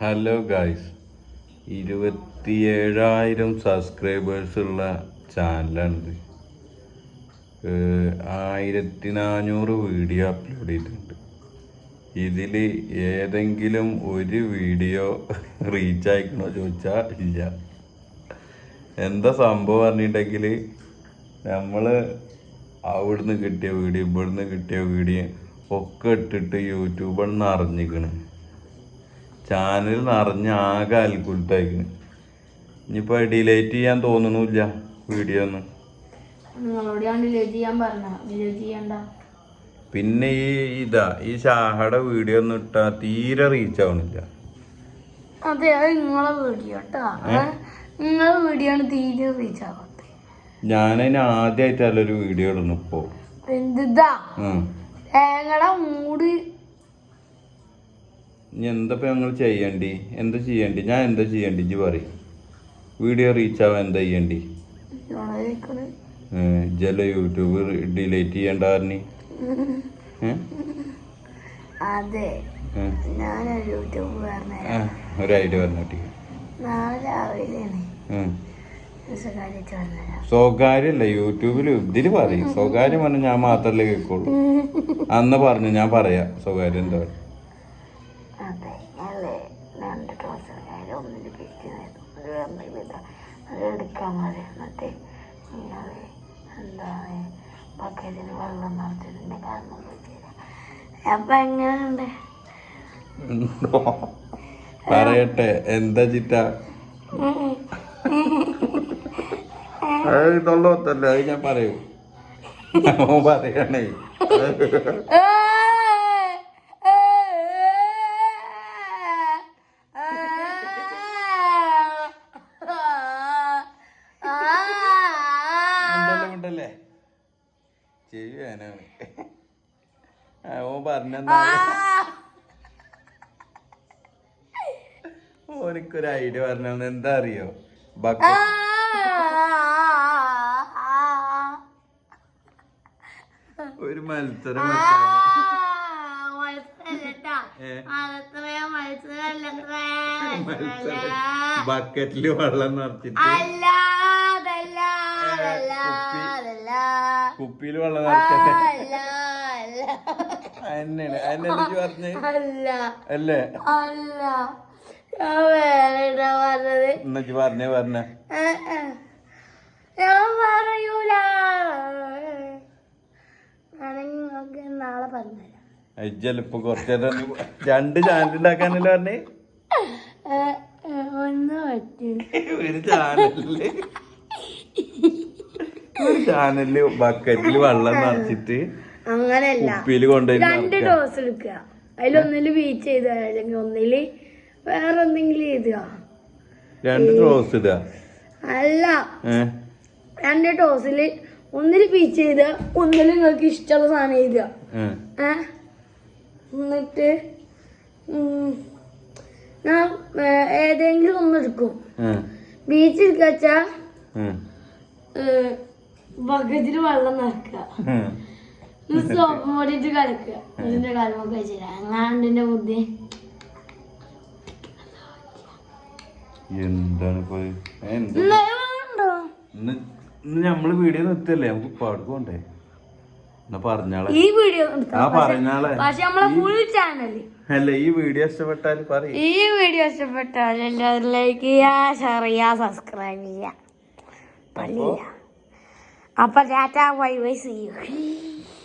Hello guys ഇരുപത്തിയേഴായിരം subscribers ഉള്ള ചാനലാണിത് ആയിരത്തി നാനൂറ് വീഡിയോ അപ്ലോഡ് ചെയ്തിട്ടുണ്ട്. ഇതിൽ ഏതെങ്കിലും ഒരു വീഡിയോ റീച്ച് ആയിക്കണോ ചോദിച്ചാൽ ഇല്ല. എന്താ സംഭവം പറഞ്ഞിട്ടുണ്ടെങ്കിൽ നമ്മൾ അവിടുന്ന് കിട്ടിയ വീഡിയോ ഇവിടുന്ന് കിട്ടിയ വീഡിയോ ഒക്കെ ഇട്ടിട്ട് യൂട്യൂബിൽ നിന്ന് അറിഞ്ഞിക്കണ്. ചാനൽ നിറഞ്ഞ ആകെ അൽക്കുലത്തായിക്കണ് ഇനിയിപ്പോൾ ഡിലേറ്റ് ചെയ്യാൻ തോന്നണില്ല വീഡിയോ ഒന്നും. പിന്നെ ഈ ഇതാ ഈ ഷാഹയുടെ വീഡിയോ ഒന്നും ഇട്ടാ തീരെ റീച്ച് ആവണില്ല. അതെ അത് നിങ്ങളെ വീഡിയോ നിങ്ങളെ വീഡിയോ ആണ് തീരെ റീച്ച് ആവാത്തത് ഞാനതിന് ആദ്യമായിട്ടല്ലൊരു വീഡിയോ ഇടുന്നു ഇപ്പോ. എന്തിതാ? തേങ്ങയുടെ മൂട് ഇനി എന്താ ഇപ്പൊ ഞങ്ങൾ ചെയ്യേണ്ടി? എന്താ ചെയ്യേണ്ടി? ഞാൻ എന്താ ചെയ്യേണ്ടി ഇജ്ജ് പറയും. വീഡിയോ റീച്ച് ആവാൻ എന്താ ചെയ്യേണ്ടി. ജല യൂട്യൂബ് ഡിലീറ്റ് ചെയ്യണ്ടായിരുന്നു? അതെ. ഒരു ഐഡിയ പറഞ്ഞിട്ട്. സ്വകാര്യമല്ല യൂട്യൂബിൽ ഇതിൽ പറയും. സ്വകാര്യം പറഞ്ഞ ഞാൻ മാത്രല്ലേ കേൾക്കുള്ളൂ. അന്ന് പറഞ്ഞു ഞാൻ പറയാ. സ്വകാര്യം എന്താ അതെ അല്ലേ രണ്ട് ഡ്രസ്സ് ഞാൻ ഒന്നിന് പിരിക്കുന്നത് ഒരു പറഞ്ഞില്ല അത് എടുക്കാൻ മതി എന്നിട്ട് നിങ്ങൾ എന്താണ് ബക്കറ്റിന് വെള്ളം നിറച്ചിട്ടുണ്ട്. കാരണം അപ്പൊ എങ്ങനെയുണ്ട്? പറയട്ടെ. എന്താ ചിറ്റ? തൊള്ളത്തല്ല? അത് ഞാൻ പറയൂ. പറയണേ. ഉണ്ടല്ലേ? ഉണ്ടല്ലേ ചെയ്യാനാണ് ഓൻ പറഞ്ഞ ഓനിക്കൊരു ഐഡിയ പറഞ്ഞ എന്താ അറിയോ? ബക്ക ഒരു മത്സരം മത്സരം. ബക്കറ്റിൽ വെള്ളം നിറച്ചിട്ട്. കുപ്പിയിൽ വെള്ളം അല്ല. തന്നെയാണ് അതിനെന്താ പറഞ്ഞ്? അല്ല. എന്നു പറഞ്ഞേ പറഞ്ഞ. ഞാൻ പറയൂല. നാളെ പറഞ്ഞുതരാം. അജ്ജലിപ്പൊ കുറച്ചേരം രണ്ട് ചാനൽ ഉണ്ടാക്കാനല്ലേ പറഞ്ഞേ? ഒന്ന് പറ്റി. ഒരു ചാനലിൽ ഒരു ചാനലിൽ ബക്കറ്റിൽ വെള്ളം നിറച്ചിട്ട് അങ്ങനെയല്ല കുപ്പിയിൽ കൊണ്ടുപോയി രണ്ട്. ഡോസ് എടുക്കുക. അതിലൊന്നിൽ ബീച്ച് ചെയ്ത അല്ലെങ്കിൽ ഒന്നിൽ വേറെ എന്തെങ്കിലും എഴുതുക. രണ്ട് ഡോസ് ഇടുക. അല്ല. രണ്ട് ഡോസിൽ ഒന്നിൽ ബീച്ച് ചെയ്ത ഒന്നിൽ നിങ്ങൾക്ക് ഇഷ്ടമുള്ള സാധനം എഴുതുക. ഏ. ഏ? എന്നിട്ട് ഞാൻ ഏതെങ്കിലും ഒന്നെടുക്കും ബീച്ച് ബീച്ചിൽ വെച്ചാ ഏ ബക്കറ്റിൽ വെള്ളം നിറക്കുക. സോപ്പ് പൊടിയിട്ട് കളിക്കുക ഇതിന്റെ കാലമൊക്കെ വെച്ചില്ല അങ്ങാണ്ടിന്റെ ബുദ്ധി. എന്താണ് ഇന്ന് നമ്മൾ വീഡിയോ നിർത്തല്ലേ നമുക്ക് പാടുకోണ്ടേ എന്നാ പറഞ്ഞാളെ. ഈ വീഡിയോ ആ പറഞ്ഞാളെ. പക്ഷെ നമ്മളെ ഫുൾ ചാനൽ അല്ല ഈ വീഡിയോ ഇഷ്ടപ്പെട്ടാൽ പറയും. ഈ വീഡിയോ ഇഷ്ടപ്പെട്ടാൽ എല്ലാവരും ലൈക്ക് ചെയ്യാ ഷെയർ ചെയ്യാ സബ്സ്ക്രൈബ് ചെയ്യുക. 啊，不然这我以为是有黑。